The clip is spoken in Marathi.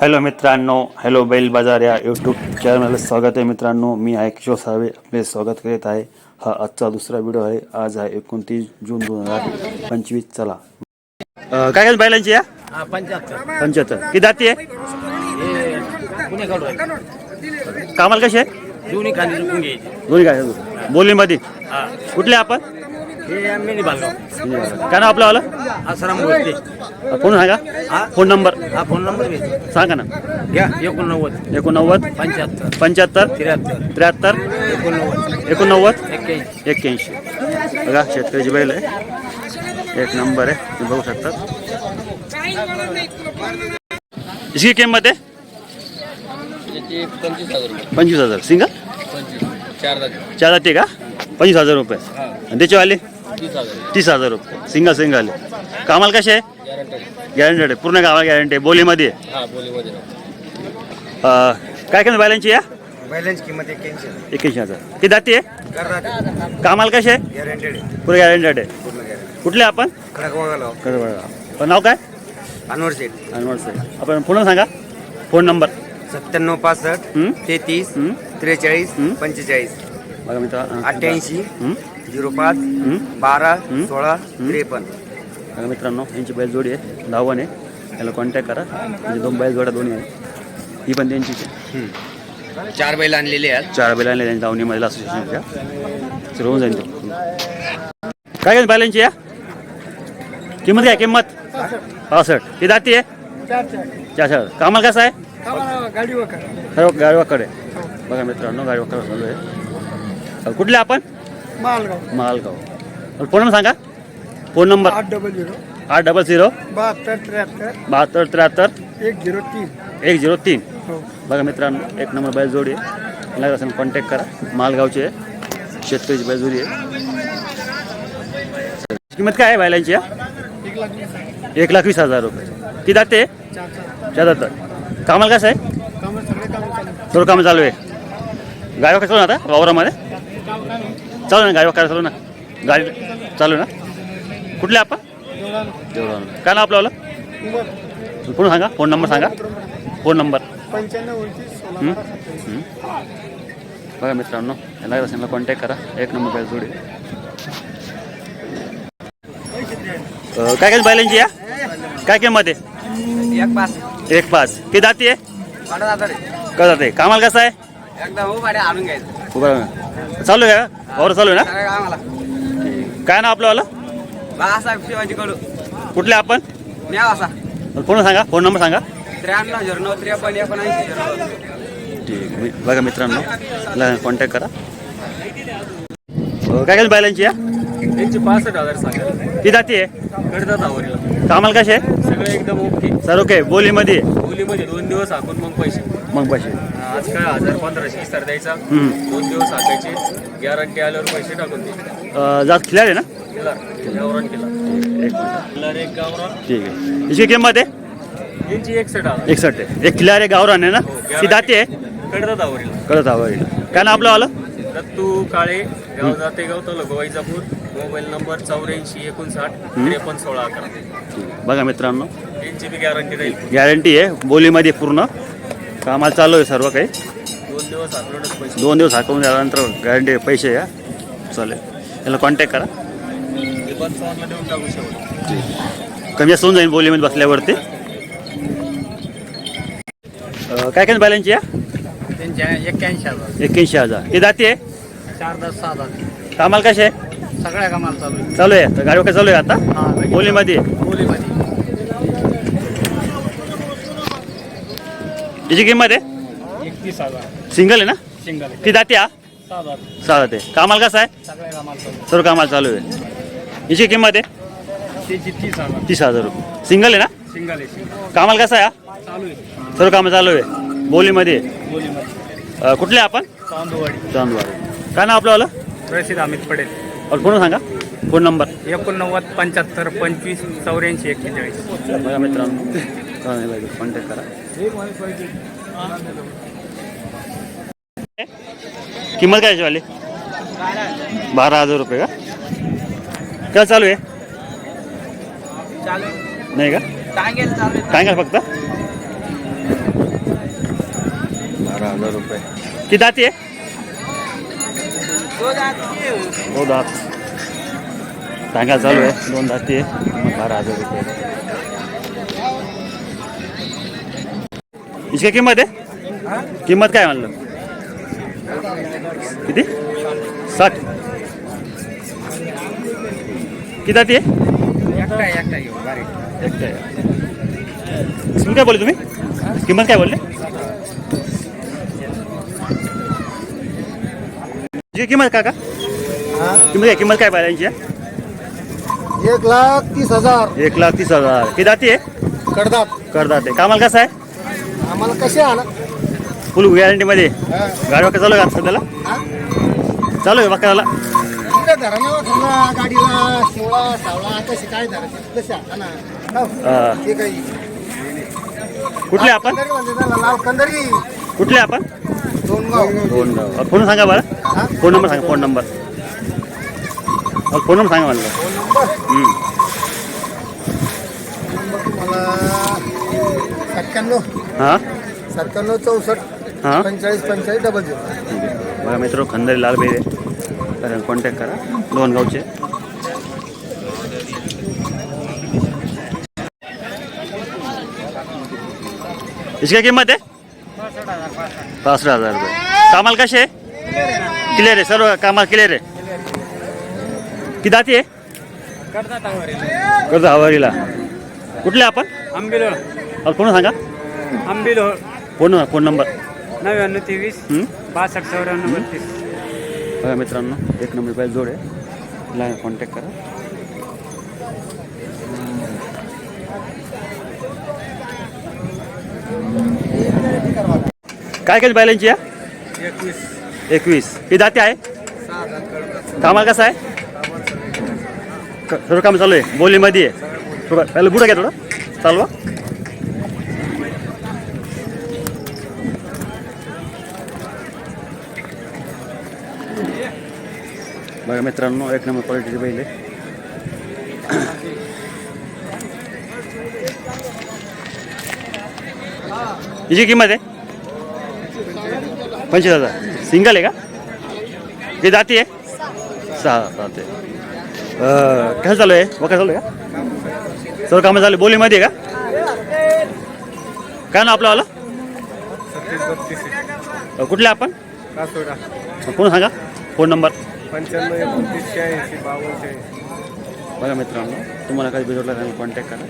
हॅलो मित्रांनो. हॅलो बैल बाजार या यूट्यूब चॅनलला स्वागत आहे मित्रांनो. मी आहे किशोर साळवे आपले स्वागत करीत आहे. हा आजचा दुसरा व्हिडिओ आहे. आज आहे एकोणतीस जून दोन हजार पंचवीस. चला. काय काय बैलांची या? पंच्याहत्तर. किती दाती आहे? कामाला कशी आहे? दोन्ही काय बोलीमध्ये. कुठले आपण? मिनी बालगाव काय नाव आपलं आलं आसाराम गोष्टी फोन सांगा हा? फोन नंबर हा फोन नंबर घ्यायचा सांगा ना. घ्या एकोणनव्वद. एकोणनव्वद. पंच्याहत्तर. पंच्याहत्तर. त्र्याहत्तर. त्र्याहत्तर. एकोणनव्वद. एकोणनव्वद. एक्क्याऐंशी. एक्क्याऐंशी. बघा शेतकऱ्याची बैल आहे. एक नंबर आहे. तुम्ही बघू शकता. इसकी किंमत आहे? त्याचे पंचवीस हजार रुपये. पंचवीस हजार. सिंगल? पंचवीस. चार हजार चार जाते का? पंचवीस हजार रुपये. आणि त्याच्यावाले तीस हजार. रुपये. Single single. आहे कामाला कसे आहे? गॅरंटेड आहे. पूर्ण कामाला गॅरंटी आहे. बोलीमध्ये आहे. हा अं, काय काय बैलांची या? बैलांची किंमत एक्क्याऐंशी एक्याऐंशी हजार. किती जाती आहे? कामाला कसे आहे? गॅरंटेड आहे. पुरे गॅरंटेड आहे. पूर्ण गॅरंटी कुठले आपण? खडकवागाला पण नाव काय? अनवर शेठ. अनवर सर आपण पुन्हा सांगा. Phone number. सत्त्याण्णव पासष्ट हं? तेहतीस हं? त्रेचाळीस हं? पंचेचाळीस. बघा मित्र अठ्ठ्याऐंशी. हं? झिरो पाच हं? बारा हं? सोळा त्रेपन्न. बघा मित्रांनो यांची बैल जोडी आहे. धावन आहे. याला कॉन्टॅक्ट करा. म्हणजे दोन बैल जोड्या दोन्ही आहे ही पण त्यांचीच आहे. चार बैल आणलेले आहेत. चार बैल आणले त्यांच्या धावणीमध्ये असोसिएशनच्या तर होऊन जाईल तो. काय काय बैलांची या? किंमत काय? किंमत? पासष्ट ही दाती आहे? चार चार कामाला कसं आहे? गाडी सर्व गाडी वाकडे बघा मित्रांनो गाडी वाकडे चालू आहे कुठले आपण? मालगाव। मालगाव। फ़ोन नंबर सांगा। Phone number. आठ डबल झिरो आठ डबल झिरो बहात्तर त्र्याहत्तर। बहात्तर त्र्याहत्तर। एक झिरो तीन। एक झिरो तीन। बघा मित्रांनो एक नंबर बैल जोडी आहे. लागत असेल कॉन्टॅक्ट करा. मालगावचे आहे. शेतकरीची बैल जोडी आहे. किंमत काय आहे बैलांची एक लाख वीस हज़ार. रुपये. किती जाते चार शहात्तर कामाला कसं आहे? सर्व कामं चालू आहे. चालू ना आता? वावरामध्ये? चालू ना गाडी वगैरे चालू ना? गाडी चालू ना? कुठले आपण देवळा काय नाव आपलं नंबर पुन्हा सांगा? फोन नंबर सांगा. Phone number? बारा. बघा मित्रांनो याला असेल कॉन्टॅक्ट करा. एक नंबर काय जोडी. काय काय बैलांची या? काय किंमत आहे? एक पाच. एक पाच. किती दाती आहे. का जाते. कामाला कसं आहे? एकदा हो गाडी आणून घ्यायचं. राहा. चालू आहे का? वावर चालू आहे ना? काय नाव आपलं वाला? बाळासाहेब शिवाजी कडू. कुठले आपण? असा फोन सांगा फोन नंबर सांगा. त्र्याण्णव झिरो नऊ त्रेपन्न एकोणऐंशी झिरो. ठीक आहे. मी- बघा मित्रांनो कॉन्टॅक्ट करा. अं, काय काय बैलांची या? त्यांची पासष्ट हजार सांगा. किती दाती आहे? कडतात आवडला कामाला कसे आहे? सगळं एकदम ओके सर्व ओके बोलीमध्ये. बोलीमध्ये दोन दिवस हाकून मग पैसे. मग पैसे. आज काय हजार पंधराशे स्तर द्यायचा? हं. दोन दिवस हाकायचे गॅरंटी आल्यावर पैसे टाकून अं, जात खिलार आहे ना? केला गावरान केला एक मिनिट. एक गावरान. ठीक आहे. किंमत आहे? यांची एकसठ हजार आहे. एक खिलार आहे गावरान आहे ना? ती दाती आहे? कडतात आवडला कळत हवं काय ना आपलं आलं? दत्तू काळे गाव जाते गाव तालुका वैजापूर. मोबाईल नंबर चौऱ्याऐंशी एकोणसाठ त्रेपन्न सोळा अकरा. बघा मित्रांनो. यांची बी गॅरंटी राहील. गॅरंटी आहे. बोलीमध्ये पूर्ण. कामाला चालू आहे सर्व काही. दोन दिवस पैसे. दोन दिवस हाकवून झाल्यानंतर गॅरंटी पैसे या. चालेल. याला कॉन्टॅक्ट करा. कमी जास्त होऊन जाईल बोलीमध्ये बसल्यावरती. काय काय बॅलन्सची या? एक्क्याऐंशी हजार. एक्क्याऐंशी हजार. हे दाती आहे? चार दस सहा हजार कामाला कसे आहे? सगळ्या कामाला चालू आहे. चालू आहे. तर गाडी वगैरे चालू आहे आता. बोलीमध्ये? बोलीमध्ये. याची किंमत आहे? एकतीस हजार. सिंगल आहे ना? सिंगल ती दाती हा? सहा हजार सहा जाते कामाला कसं आहे? सगळ्या कामाला चालू सर्व कामाला चालू आहे. याची किंमत आहे? त्याची तीस हजार. तीस हजार रुपये. सिंगल आहे ना? सिंगल आहे सिंगल. कामाला कसं आहे हा? चालू आहे. सर्व कामं चालू आहे. बोलीमध्ये आहे. बोलीमध्ये. अं, कुठले आपण? चांदवाड. काय नाव आपलं रशीद अमित पटेल. और फोन सांगा. Phone number. एकोणनव्वद पंच्याहत्तर पंचवीस चौऱ्याऐंशी एक्केचाळीस. बघा मित्रांनो. कॉन्टॅक्ट करा. किंमत काय वाली बारा हजार रुपये का? काय चालू आहे? चालू नाही का? का फक्त? हजार रुपये. किती दाती आहे? हो दात. सांगा चालू आहे. दोन दाती आहे. बारा हजार रुपये. इसकी किंमत आहे किंमत काय म्हणलं? किती? साठ. किती इसमें काय बोलले तुम्ही? किंमत काय बोलले? जी किंमत काका? किंमत काय किंमत काय पाहिजे एक लाख तीस हज़ार. एक लाख तीस हज़ार. किती दाती आहे? कडदात करतात ते कामाला कसं आहे? आम्हाला कसे आणा फुल गॅरंटीमध्ये गाडी वाका चालू आहे का सध्याला? चालू आहे वाकाला धरा ना समजा गाडीला? शिवळा सावळा कसे काय धरायचे तसे आणा ना? हा. काही. कुठले आपण? कंदरी म्हणते त्याला, लाल कंदरी कुठले आपण? दोन गाव फोन फोन सांगा बरं? फोन नंबर सांगा फोन नंबर. फोन नंबर सांगा म्हणलं दोन नंबर? हम्म. नंबर तुम्हाला सत्त्याण्णव. हां? सत्त्याण्णव चौसष्ट. हां? पंचेचाळीस पंचेचाळीस डबल झिरो. बघा मित्र खंदरी लाल बेरे. तर कॉन्टॅक्ट करा. दोन गावचे. इसकी काय किंमत आहे? पासष्ट हजार रुपये. कामाला कसे आहे? क्लिअर आहे. सर्व कामाला क्लिअर आहे. किती दाती आहे? कर्ज हवारीला कुठले आपण? आंबिलो अहो, फोन सांगा? आंबिलो फोन फोन नंबर. नव्याण्णव तेवीस. हं? बासष्ट चौऱ्याण्णव बत्तीस. बघा मित्रांनो एक नंबर पाहिजे जोड आहे. ला कॉन्टॅक्ट करा. काय काय बैलांची या? एकवीस. एकवीस. ही दाते आहे? कामाला कसं आहे. क- सर्व काम चालू आहे? बोलीमध्ये आहे? थोडं पहिलं बुडा घ्या थोडं. चालवा. बघा मित्रांनो एक नंबर क्वालिटीचे पहिले हिची किंमत आहे? पंचवीस हजार. सिंगल आहे का? हे जाती आहे? सहा जाते कसं चालू आहे? वका चालू आहे का? सर्व कामं चालू आहे? बोलीमध्ये आहे का? काय ना आपलं आलं? कुठले आपण? कोण सांगा? Phone number. बघा मित्रांनो तुम्हाला काही बिघडलं कॉन्टॅक्ट करा.